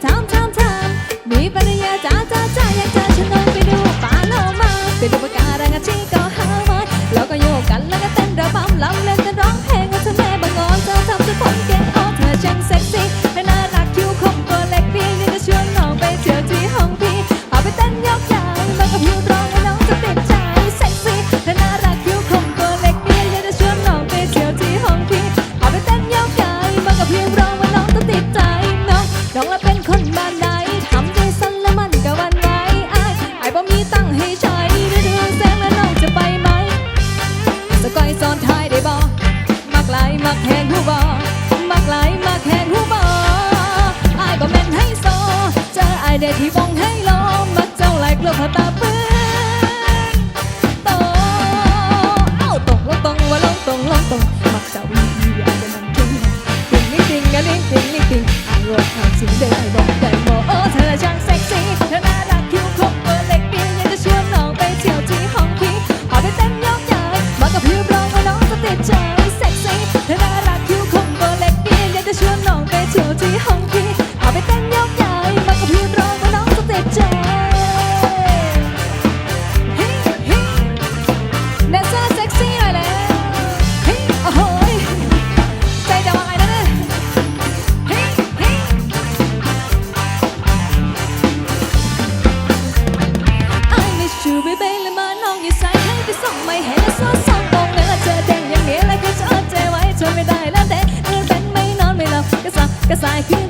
time to กแหงหูบอมักหลายมากแหงหูบออายก็แม่นให้โซเจออายได้ที่มองให้ล้อมากเจ้าหลายกลัวพอตาเปื้อ น่ารักคิ้วคมตัวเล็กดีอยากจะชวนน้องไปเที่ยวที่ห้องพี่พาไปเต้นยก like it.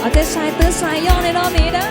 เอาใจสายตื้อสายย่อในรอบนี้นะ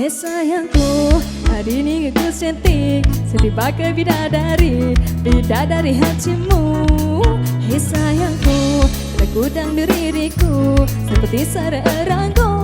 Hei sayangku, hari ini aku cantik Sedih pakai bidadari, bidadari hatimu. Hei sayangku, terkudang diriku Seperti sara erangku